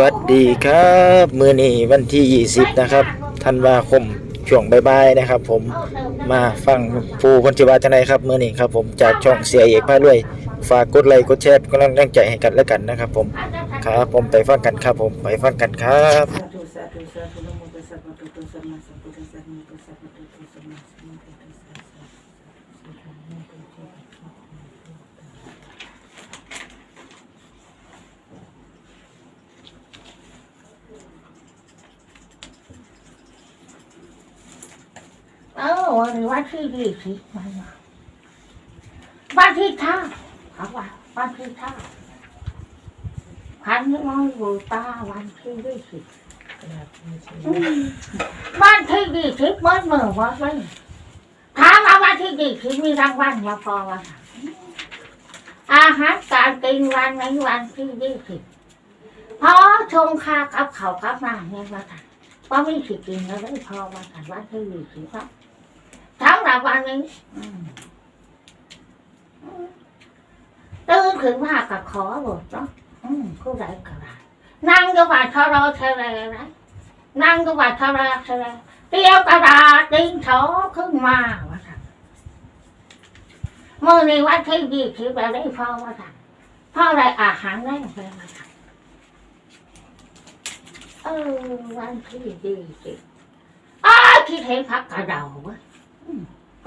สวัสดีครับมือนี้วันที่ 20 นะครับธันวาคมช่วงบ่ายๆนะครับ ผมมาฟังฟูคนจิวาทนายครับมือนี้ครับ ผมจากช่องเสียเอกพาด้วยฝากกดไลค์กดแชร์ก็นกำลังใจให้กันและกันนะครับ ผมครับผมไปฟังกันครับ ผมไปฟังกันครับ สาธุสาธุสาธุนะโมตัสสะภะคะวะโตสัมมาสัมพุทธัสสะนะโมตัสสะภะคะวะโตสัมมาสัมพุทธัสสะ เออวันนี้วันที่ยี่สิบมันมาวันที่เท่าเขาว่าวันที่เท่าพันที่มองอยู่ตาวันที่ยี่สิบอืมวันที่ยี่สิบเมื่อเมื่อวันเลยถามว่าวันที่ยี่สิบมีรางวัลมาพอวันอาหารการกินวันในวันที่ยี่สิบพอชงคากับเขาวกับน้ำเนี่ยว่าค่ะว่าไม่สิกินแล้วได้พอวันค่ะวันที่ยี่สิบครับ ทั้งรางวัลนี้อืมอืมตื่นขึ้นมากับขอบทเนาะอืมผู้ใดก็ได้นั่งก็ว่าทรอเทเลนะนั่งก็ว่าทราเทเลเตรียวกระดาษดินสอขึ้นมาว่าสั่นเมื่อในวันที่ดีที่ไปได้พ่อว่าสั่นพ่อได้อาหารแรงไปว่าสั่นเออวันที่ดีสิอ้าคิดเห็นพักกระเดาเว้ย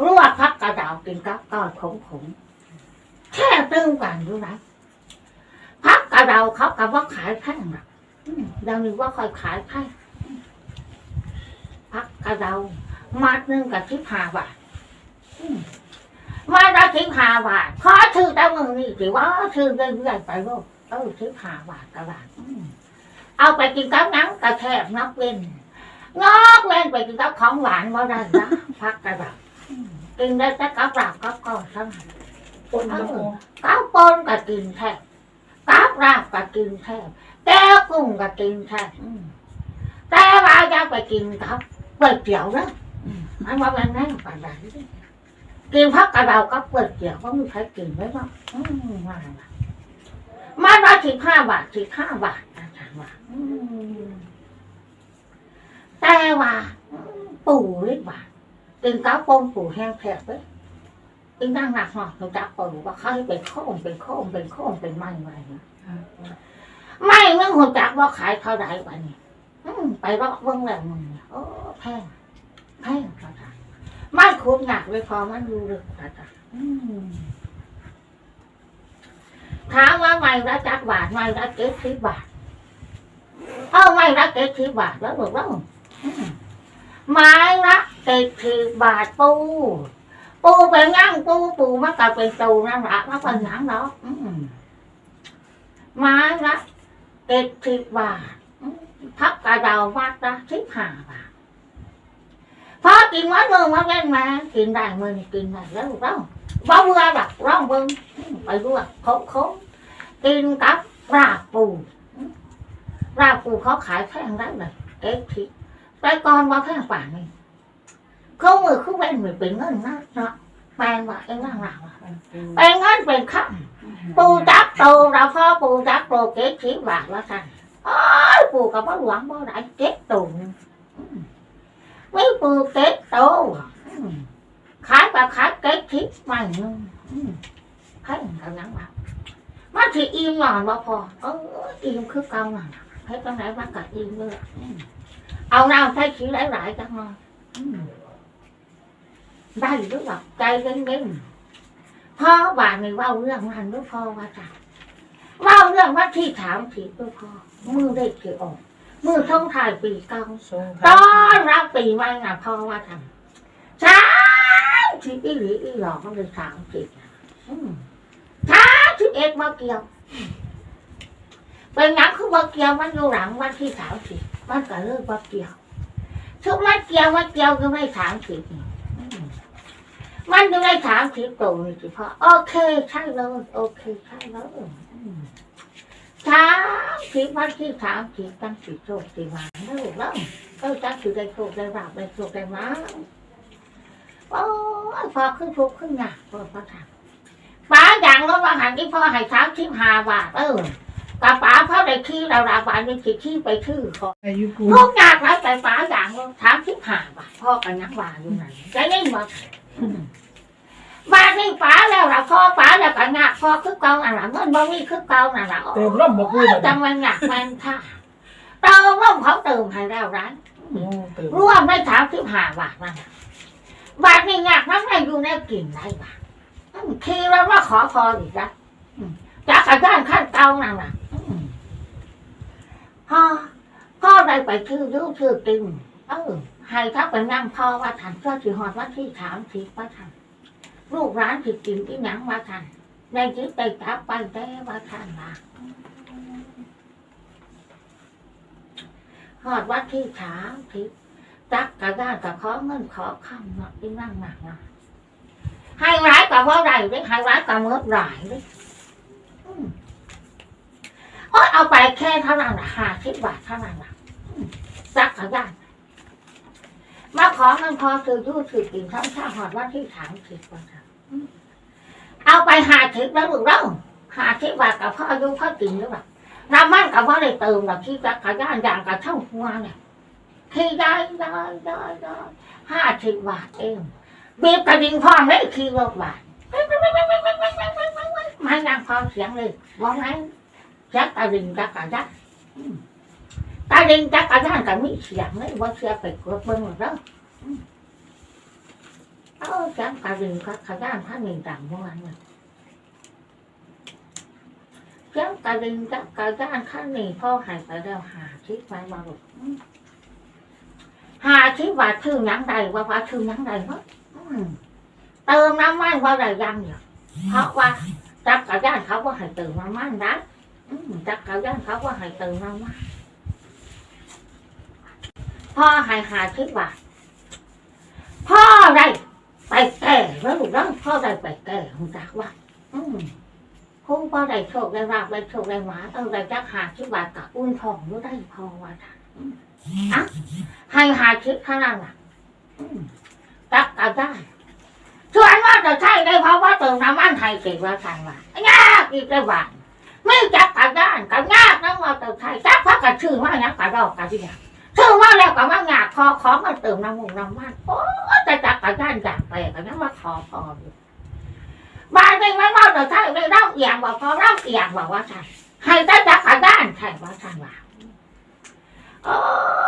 รู้ว่าพักกระดาวกินกับก้อนขมขมแค่ตื้มกันรู้ไหมพักกระดาวเขากับว่าขายแพงหรอกอืมเดี๋ยวนี้ว่าคอยขายแพงพักกระดาวมาดหนึงกับทิพหาบาทอืมมาได้ทิพหาบาทขอถือแต่มึงนี่สิว่าถือเรื่อยๆไปโลกเออทิพหาบาทกระดาษเอาไปกินกับน้ำกระแทกนับเว้นงอกเว้นไปกินกับของหวานมาได้นะพักกระดาว กินได้แต่กับหลับกับก่อนเท่านั้นปนโมกับปนกับกินแทบกับราบกับกินแทบแก้วกุ้งกับกินแทบแต่ว่าอยากไปกินกับก๋วยเตี๋ยวนะมันว่ามันนั่งปานใดกินพักกระเดากับก๋วยเตี๋ยวก็มีใครกินไหมวะอืมาละมาละสิบห้าบาทสิบห้าบาทอาจารย์ว่าอืมแต่ว่าอืมปู่ เล็กบาทกิน cáo bông phủ heo thẹt đấy Kinh đang lạc ngọt người ta phủ và khai เป็นโค้งเป็นโค้งเป็นโค้งเป็นไม้ไว้นะไม่เมื่อคนจักว่าขายเท่าไหร่ไปนี่อืมไปรอกเบิ่งแล้วมึงโอ้แพงแพงเท่าไม่คุ้นหนักเลยพอมันดูเลยเท่าไหร่อืมถามว่าไม่ละจักบาทไม่ละเจ็ดสิบบาท เอาไม่ละเจ็ดสิบบาทแล้วบอกว่า ไม้ละติดถือบาทปูปูเป็นงั้งปูปูมันก็เป็นตูนั่นแหละมันเป็นหยังเนาะอืมไม้ละติดถือบาทอืมพับกระเดาวัดละสิบห้าบาทพอกินวัดเมืองมาเล่นมากินได้มือนี่กินได้แล้วร้องบ่เบื่อดักร้องเบิ่งอืมไปด้วยคบคบกินกับราบปูอืมราบปูเขาขายแพงได้เลยเอ็กทิ แต่ก่อนว่าแพงกว่านี่เขามือเขาเป็นเหมือนเป็นเงินนะเนาะแปลงว่าเองนั่งหลังว่าเป็นเงินเป็นคำปูจับตูเราพ่อปูจับตูเก็บชีบาทแล้วกันโอ้ยปูกับพ่อหลวงพ่อได้เก็บตูนึงอืมไม่ปูเก็บตูอืมขายกับขายเก็บชีไม่นึงอืมให้กันนั่งว่ามันที่อิ่มหน่อยว่าพอเอออิ่มคือเก่าหน่อยให้ตรงไหนว่ากับอิ่มเลย อืมเอาน้ำใช้ขี้หลายๆจังเลยอืมได้หรือเปล่าใจเย็นๆพ่อบานนี่เว่าเรื่องนั้นหรือพ่อว่าจ้ะเว่าเรื่องว่าที่ถามถีด้วยพ่อ มือได้เกี่ยวออกมือท่องถ่ายปีเก่าตอนรับปีใหม่น่ะพ่อว่าทำช้าที่อีหลีอีหลอกมันเลยสามสิบอืมช้าที่เอ็ดมาเกี่ยวอืมเป็นหนังคือมาเกี่ยวมันอยู่หลังวันที่สามสิบมันก็เกว่าเกี่ยวทุกมันเกี่ยวมันเกี่ยวก็ไม่ถามสิมันจะไม่ถามสิตรงนี่สิพ่อโอเคใช่เลยโอเคใช่เลยอืมถามสิวันที่ถามสิตั้งสิโชคสิมาแล้วแล้วเออตั้งสิได้โชคได้ราบได้โชคได้มาโอ้พอขึ้นทุกข์ขึ้นหนักพอพอถามป้าอย่างรถว่าหันที่พ่อให้ถามสิบห้าบาทเออ กระป๋าเขาได้ขี้เราราบานนี่ขี้ขี้ไปชื่อเขาอายุกูทุกอย่างไรแต่ป๋าอย่างถามทิพหาบาทพ่อกันนักว่าอยู่ไหนใจนี่หมดบ้านนี่ป๋าแล้วล่ะพ่อป๋าแล้วก็งาพ่อคือเก่าน่ะล่ะเงินบ่มีคือเก่าน่ะล่ะเติมร่มบ่กูแบบจังมันหนักมันค่ะเติมร่มเขาเติมให้แล้วร้านเติมรวมได้ถามทิพหาบาทนั่นน่ะบาทนี่งากนั่งได้อยู่ในกลิ่นได้บาทอืมทีแล้วว่าขอพออีกนะอืมจากการย่านขั้นเก่านั่นน่ะอืม พ่อพ่อได้ไปชื่อยูชื่อติงเออให้ถ้าไปนั่งพ่อว่าทันเพื่อถือหอดว่าที่ถามทีว่าทันลูกร้านผิดกินที่หนังว่าทันในจิตไปจับไปได้ว่าทันว่าหอดว่าที่ถามทีจักกระด้านกับขอเงินขอคำเนาะที่นั่งหนักนะให้ร้ายกับว่าไรเลยให้ร้ายกับเมื่อไรเลย โอ้ยเอาไปแค่เท่านั้นนะห้าสิบบาทเท่านั้นนะอืมจักกระด้านมาขอเงินพอซื้อยูถือกินทั้งชาหอดว่าที่ถามสิบว่าครับอืมเอาไปหาทิพแล้วลูกเราหาทิพบาทกับพ่ออายุพ่อกินหรือเปล่าน้ำมันกับพ่อได้เติมแบบที่จักรยานอย่างกับเท่าหัวเนี่ยที่ได้ได้ได้ได้ห้าสิบบาทเองบีบกระดิ่งพร้อมเลยขี่รถบาทไม่นั่งพอเสียงเลยว่าไง จักกระดิ่งจักกระยานอืมกระดิ่งจักกระยานกับมีเสียงเลยว่าเสียไปกดเบิ้งหมดแล้วเออจังกระดิ่งก็ขย่านท่านหนึ่งต่างเมื่อวานเนี่ยจังกระดิ่งจังกระย่านท่านหนึ่งพ่อใหายไปแล้วหาชิดไว้มาลูกอืมหาชิดว่าชื่อหยังใดว่าว่าชื่อหยังใดวะอืมเติมน้ำมันว่าใดยังเนี่ยเพราะว่าจักกระย่านเขาว่าให้เติมน้ำมันนะอืม จักกระย่านเขาว่าห้เติมน้ำมันพ่อหายหาชิดว่าพ่อใดไปแก่แล้วลูกน้องพ่อได้ไปแก่คุณจักว่าอืมคงพ่อได้โชคได้ราบได้โชคได้หมาเออได้จักหาชิบากับอุ้นทองรู้ได้พอว่าท่านอืมอะให้หาชิบเท่านั้นล่ะอืมจักก็ได้ส่วนว่าจะใช่ได้เพราะว่าเติมน้ำมันไทยเก่งว่าท่านว่ายากอีกได้บ้าง ไม่จักกระด้านกันยากนะว่าเติมไทยจักพักกันชื่อว่านะกระดอกกระเดียชื่อว่าแล้วก็ว่างาคอขอมาเติมน้ำมันน้ำมันโอ้จะจับกระด้านอยางไปกันนั้นว่าขอพออยู่บ้านนี้ไม่ว่าจะใช่ไม่เล่าเอียงบอกพอเล่าเอียงบอกว่าใช่ให้ได้จับกระด้านใช่ว่าใช่ว่าเอ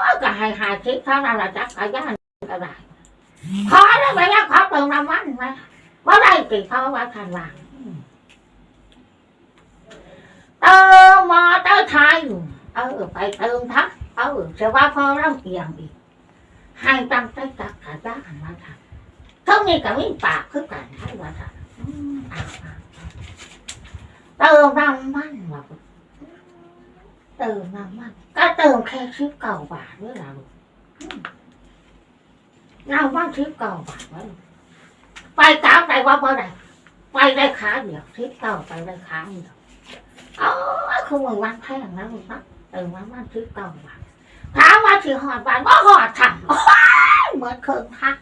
อก็ให้หาคิดเท่านั้นละจับกระด้านก็ได้ขอได้ไหมล่ะขอเติมน้ำมันไหมว่าได้กี่เขาว่าทันว่า เติมมอเตอร์ไซค์เออไปเติมทักเออเสียว่าพอเล่าเอียงอีกให้ตั้งใจจักขาด้านมาทำเท่านี้กับวิ่งปากคือกันให้ว่าทำอืมอะอะเติมน้ำมันว่ะเติมน้ำมันก็เติมแค่ชิปเก่าบาทด้วยล่ะลูกน้ำมันชิปเก่าบาทไว้ไปกราบได้ว่าเมื่อไหร่ไปได้ขาเดียวชิปเก่าไปได้ขาเดียว เอาคือมือวันแพงนะลูกนะเติมน้ำมันชิปเก่าบาทถามว่าถือหอดบานว่าหอดถังโอ้ยเหมือนเคิงพัก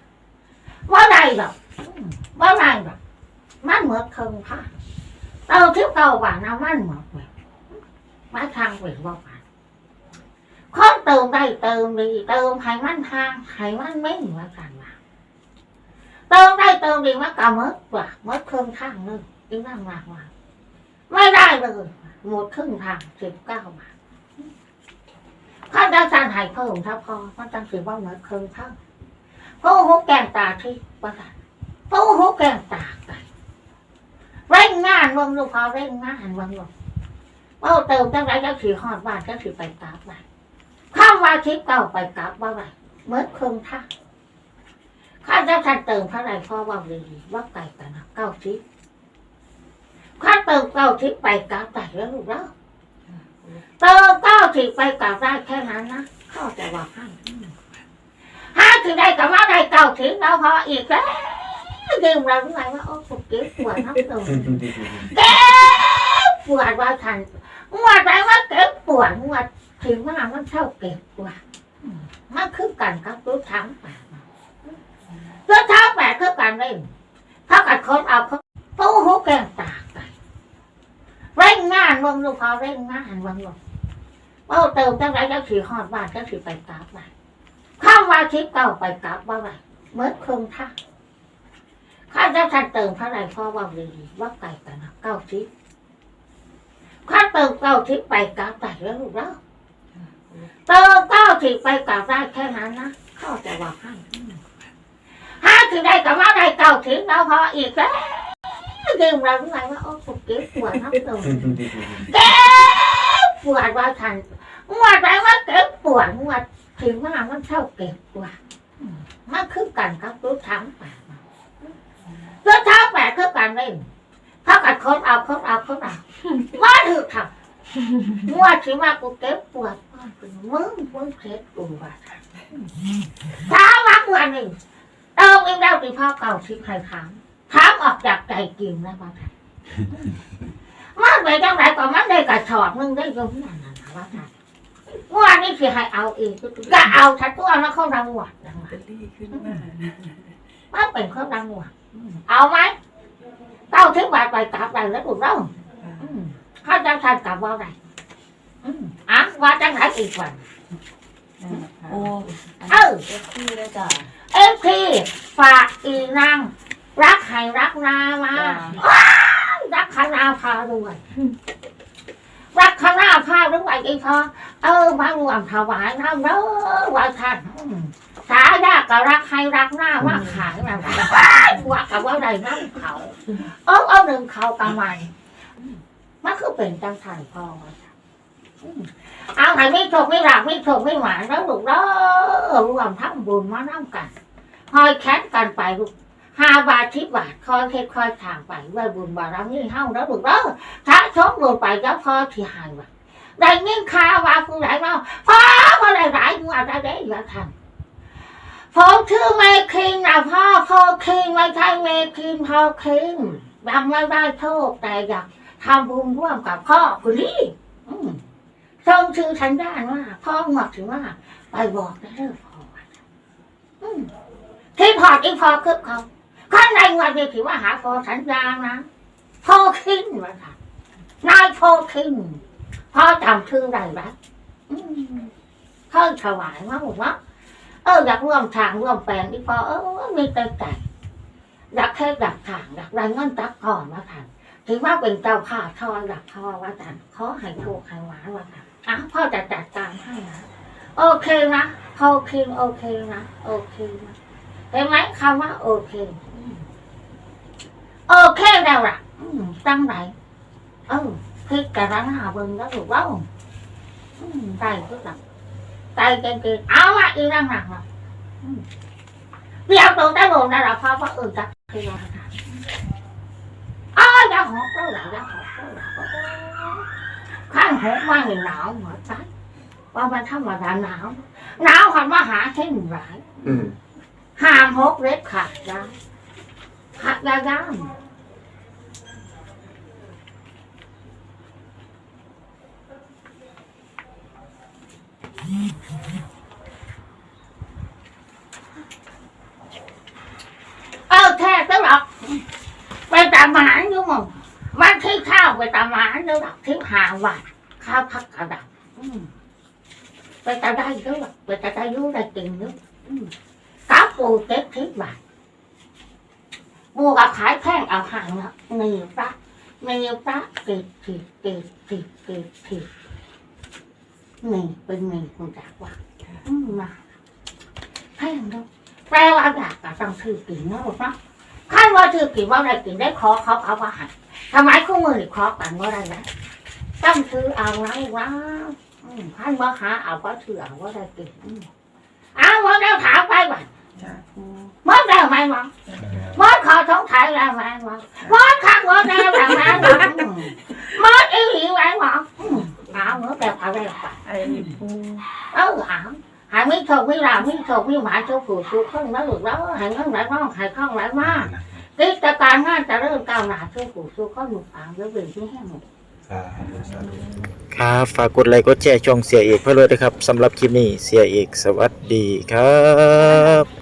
ว่าไรหรอกอืมว่าไรหรอกมันเหมือนเคิงพักเติมทิพเก่าบานน้าทางเวรว่านคนเติมได้เติมดีเติมให้มันทางให้มันไม่เหมือนกันว่าเติมได้เติมดีว่าเหมือนเคิงทางเลยอีนั่งมากว่าไม่ได้เลยหมดครึ่งทางสิบเก้าบาทข้าจะห้เพิ่มถ้าพอมันจังสือว่าเหมือนเคยเท่าผู้หูแกงตาที่ประสาทผู้หูแกงตาไก่เร่งงานวังลูกพอเร่งงานวังลูกเอาเติมจังไรจังสือหอดบ้านจังสือไปกราบไปข้าวาทิพย์เก่าไปกราบว่าไรเหมือนเคยท่าข้าจะสั่งเติมเท่าไรพ่อว่าดีว่าไก่กันนะเก้าทิพย์ ข้าเติมเก้าทิพไปกราบไปแล้วลูกแล้วเติมเก้าสิบไปกลับได้แค่นั้นนะข้าใจว่าห้าห้าถึงได้กับว่าได้เก้าถึงแล้วพออีกแล้วยืมเราทุกไงว่าโอ้ปวดเก็บปวดน้ำตรงเก็บปวดว่าทันงวดไหนว่าเก็บปวดงวดถึงว่ามันเท่าเก็บปวดมันคือกันครับรู้ทั้งแปดรู้ทั้งแปดคือกันเลยถ้ากัดคนเอาเขาตู้หูแกงตาก งงานวงลูกพอเร่งงานวงลูกเอาเติมจังไรจะถือหอดบ้านจะถือไปกราบไปข้ามวาทิพย์เก่าไปกราบว่าไรเมื่อคงท่าข้าจะทันเติมพระไรพ่อว่าดีว่าไก่กันนะเก้าทิพย์ข้าเติมเก้าทิพย์ไปกราบได้แล้วลูกแล้วเติมเก้าทิพย์ไปกราบได้แค่นั้นนะข้าใจว่าให้ห้าถึงได้กับว่าได้เก้าทิพย์แล้วพออีกแล้ว เรื่องเราไงว่าโอ้ผมเก็บปวดน้ำตัวเก็บปวดว่าทันงวดไปว่าเก็บปวดงวดถึงว่ามันเท่าเก็บปวดอืมมันคือกันครับรถทั้งแปดรถทั้งแปดคือกันเลยเท่ากับคนเอาคนเอาคนเอาว่าถือทำงวดถึงว่ากูเก็บปวดมึงมึงเก็บปวดถ้าวักวันหนึ่งเติมเองแล้วตีพ่อเก่าชิบใครถาม ถามออกจากใจจริงนะว่าไงมันไปจังไรก็มันได้กระชอบมึงได้ยังนั่นน่ะว่าไงว่านี่คือให้เอาเองก็เอาทัดตัวแล้วเขาดังหวัดดังหวัดเป็นลี่ขึ้นมามันเป็นเขาดังหวัดเอาไหมเต้าถึงบาทไปกลับไปแล้วถูกต้องอืมเขาจะทันกลับว่าไรอืมอะว่าจังไรอีกวันโอ้เออเอฟซีเลยจ้ะเอฟพีฝากอีนาง รักให้รักนามาจ้ะรักคณาพาด้วยรักคณาพาด้วยอีพอเออมารวมถวายน้ำเด้อว่าท่านอืมสายากก็รักให้รักหน้าว่าขายนะว่ากับว่าใดน้ำเขาเออเอาหนึ่งเขากำไมมันคือเป็นจังไทยพ่อว่าซั่นอืมเอาให้ไม่ถกไม่หลักไม่ถกไม่หวานแล้วลูกเด้อรวมทั้งบุญมาน้ำกันคอยแคสกันไปลูก ห้าบาททิบบาทคอยเฮ็ดคอยทางไปไว้บุญบารมีเฮาแล้วลูกเด้อถ้าชกลงไปแล้วพอที่หายว่ะได้เงินค่าว่าผู้ใดเนาะพ่อพ่อได้หลายงวดได้ได้อย่าทำผมชื่อเมคินนะพ่อพ่อคินไม่ใช่เมคินพ่อคินยังไม่ได้โชคแต่อยากทำบุญร่วมกับพ่อคุณนี่ส่งชื่อฉันได้ว่าพ่อหมดถึงว่า ไปบอกได้เลยพ่อว่อที่พอที่พอคือเขา ข้างในวันนี้ถือว่าหาพอสัญญานะพอคิงวะค่ะนายพอคิงพ่อจำชื่อได้ไหมเพิ่งถวายมาบอกว่าเอออยากร่วมทางร่วมแปลงที่พอเออมีแต่ใจอยากแค่อยากทางอยากได้เงินตักก่อนว่าท่านถือว่าเป็นเจ้าข้าทออยากทอว่าท่านขอให้โชคให้หวานว่าท่านอ้าวพ่อจะจัดการให้นะโอเคนะโอเคโอเคนะโอเคนะเห็นไหมคำว่าโอเค โอเคแล้วล่ะอืมตั้งไหนเออพิจารณาเบิ่งแล้วถูกแล้วอืมได้ทุกอย่างใจเก่งๆเอาละอีนั่งหนักละอืมเรียกตรงได้ลงได้ละเพราะว่าเออจักคือว่าอ้าวอย่าหอบเท่าไหร่อย่าหอบเท่าไหร่ข้างหกว่าหนาวเหมือนกันว่ามันธรรมดาหนาวหนาวหันมาหาเช่นไรอืมห้ามหกเล็บขาดได้หักยาย่าม เออแท้ตลอดไปตามหมานอยู่มั้งวันที่ข้าว ไปตามหมานอยู่หรอกที่หาวันข้าวพักกระดับอืมไปตามได้ด้วยหรอกไปตามได้อยุ่ได้จริงด้วยอืมกับปูเต็กทิศบาทปูกับขายแพงเอาห่างนะหนีปะหนีปะติด ติดติดติดติดติดหนีเป็นหนีคุณจักว่าอืมมาแพงด้วยแปลว่าอยากจะต้องถือกินนะลูกเนาะขั้นว่าถือกินว่าอะไรกินได้ขอเขาเขาว่าหันทำไมคู่มือนี่ขอกันว่าอะไรนะต้องซื้อเอานะลูกนะอืมขั้นว่าหาเอาก็ถือเอาว่าอะไรกินอืมเอาว่าแล้วถามไปบ่ะจ้ะปูมดแล้วไหมวะมดขอสงสัยแล้วไหมวะมดข้างมดแล้วแบบไหมวะอืมมดอีหลีไหมวะอืมเอาเมื่อแบบอะไรไป ไม่โชคไม่ลาไม่โชคไม่หมายโชคผู้ชูข้างนั้นหรือแล้วหายเงินไหลมางหายข้องไหลมากกิจการงานจะเริ่มก้าวหน้าโชคผู้ชูข้อหนุนฟังแล้วเป็นที่แห้งหมดครับฝากกดไลค์กดแชร์ช่องเสียเอกเพื่อเลยนะครับสำหรับคลิปนี้เสียเอกสวัสดีครับ